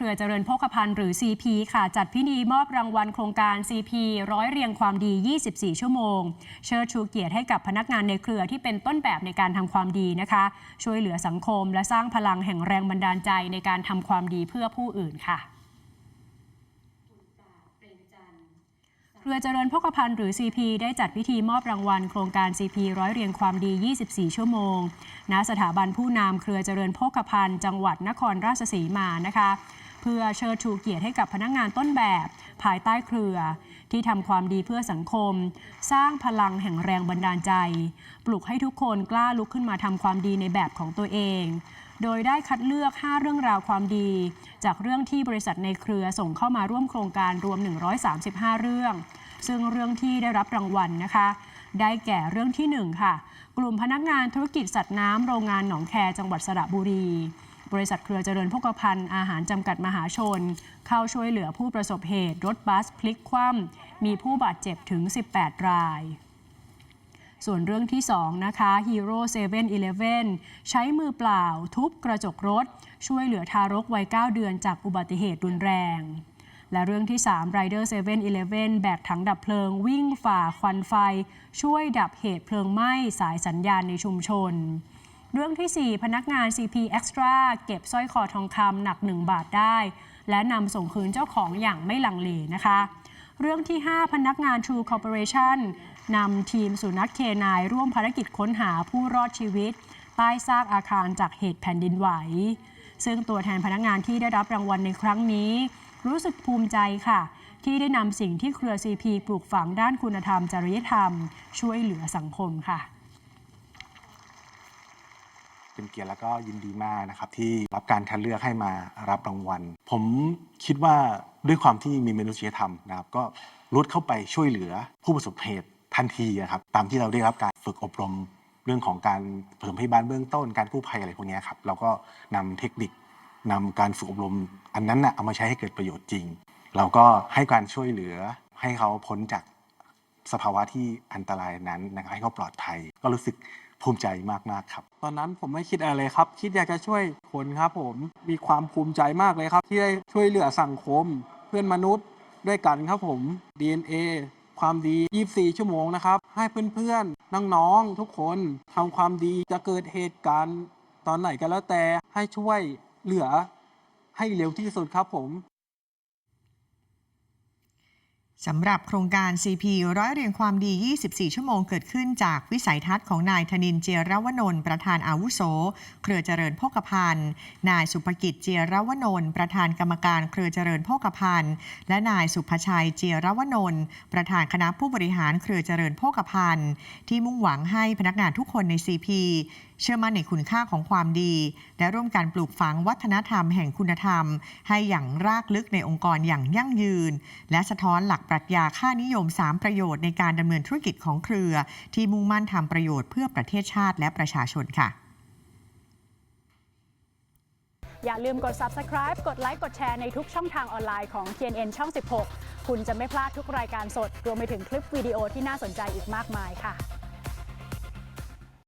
เครือเจริญโภคภัณฑ์หรือ CP ค่ะ จัดพิธีมอบรางวัลโครงการ CP ร้อยเรียงความดี 24 ชั่วโมง เชิดชูเกียรติให้กับพนักงานในเครือที่เป็นต้นแบบในการทำความดีนะคะ ช่วยเหลือสังคม และสร้างพลังแห่งแรงบันดาลใจในการทำความดีเพื่อผู้อื่นค่ะเครือเจริญโภคภัณฑ์หรือ CP ได้จัดพิธีมอบรางวัลโครงการ CP ร้อยเรียงความดี 24 ชั่วโมง ณ สถาบันผู้นำเครือเจริญโภคภัณฑ์จังหวัดนครราชสีมานะคะ เพื่อเชิดชูเกียรติให้กับพนักงานต้นแบบ ภายใต้เครือ ที่ทำความดีเพื่อสังคม สร้างพลังแห่งแรงบันดาลใจ ปลุกให้ทุกคนกล้าลุกขึ้นมาทำความดีในแบบของตัวเอง โดยได้คัดเลือก 5 เรื่องราวความดี จากเรื่องที่บริษัทในเครือส่งเข้ามาร่วมโครงการรวม 135 เรื่อง ซึ่งเรื่องที่ได้รับรางวัลนะคะได้แก่เรื่องที่ 1 ค่ะ กลุ่มพนักงานธุรกิจสัตว์น้ำโรงงานหนองแคจังหวัดสระบุรี บริษัทเครือเจริญโภคภัณฑ์อาหารจำกัดมหาชน เข้าช่วยเหลือผู้ประสบเหตุ รถบัสพลิกคว่ำมีผู้บาดเจ็บถึง 18 รายส่วนเรื่องที่ 2 นะคะ Hero 7 e เ e ่ e ใช้มือเปล่า ทุบกระจกรถ ช่วยเหลือทารกวัย 9 เดือนจากอุบัติเหตุรุนแรง และเรื่องที่ 3 Rider 7 e เ e ่ e แบกถังดับเพลิง วิ่งฝ่าควันไฟ ช่วยดับเหตุเพลิงไหม้สายสัญญาณในชุมชน เรื่องที่ 4 พนักงาน CP Extra เก็บสร้อยคอทองคำหนัก 1 บาทได้ และนำส่งคืนเจ้าของอย่างไม่ลังเลนะคะ เรื่องที่ 5 พนักงาน True Corporation นำทีมสุนัขเคนายร่วมภารกิจค้นหาผู้รอดชีวิต ใต้ซากอาคารจากเหตุแผ่นดินไหว ซึ่งตัวแทนพนักงานที่ได้รับรางวัลในครั้งนี้ รู้สึกภูมิใจค่ะ ที่ได้นำสิ่งที่เครือ CP ปลูกฝังด้านคุณธรรมจริยธรรม ช่วยเหลือสังคมค่ะ เป็นเกียรติแล้วก็ยินดีมากนะครับที่รับการคัดเลือกให้มารับรางวัล ผมคิดว่าด้วยความที่มีมนุษยธรรมนะครับก็รุดเข้าไปช่วยเหลือผู้ประสบเหตุทันทีอะครับตามที่เราได้รับการฝึกอบรมเรื่องของการปฐมพยาบาลเบื้องต้นการกู้ภัยอะไรพวกนี้ครับเราก็นำเทคนิคนำการฝึกอบรมอันนั้นนะเอามาใช้ให้เกิดประโยชน์จริง เราก็ให้การช่วยเหลือให้เขาพ้นจากสภาวะที่อันตรายนั้นนะครับให้เขาปลอดภัย ก็รู้สึก ภูมิใจมากๆครับ ตอนนั้นผมไม่คิดอะไรเลยครับ คิดอยากจะช่วยคนครับผมมีความภูมิใจมากเลยครับ ที่ได้ช่วยเหลือสังคม เพื่อนมนุษย์ด้วยกันครับผม DNA ความดี 24 ชั่วโมงนะครับ ให้เพื่อนๆนน้องๆทุกคนทำความดีจะเกิดเหตุการณ์ ตอนไหนก็แล้วแต่ให้ช่วยเหลือให้เร็วที่สุดครับผม สำหรับโครงการ CP ร้อยเรียงความดี 24 ชั่วโมงเกิดขึ้นจากวิสัยทัศน์ของนายธนินเจียรวนนท์ประธานอาวุโส เครือเจริญโภคภัณฑ์ นายสุภกิจเจียรวนนท์ประธานกรรมการเครือเจริญโภคภัณฑ์ และนายสุภชัยเจียรวนนท์ประธานคณะผู้บริหารเครือเจริญโภคภัณฑ์ ที่มุ่งหวังให้พนักงานทุกคนใน CP เชื่อมั่นในคุณค่าของความดี และร่วมกันปลูกฝังวัฒนธรรมแห่งคุณธรรม ให้อย่างรากลึกในองค์กรอย่างยั่งยืน และสะท้อนหลักปรัชญาค่านิยม 3 ประโยชน์ในการดำเนินธุรกิจของเครือ ที่มุ่งมั่นทำประโยชน์เพื่อประเทศชาติและประชาชนค่ะอย่าลืมกด subscribe กดไลค์ กดแชร์ในทุกช่องทางออนไลน์ของ TNN ช่อง 16 คุณจะไม่พลาดทุกรายการสด รวมไปถึงคลิปวิดีโอที่น่าสนใจอีกมากมายค่ะ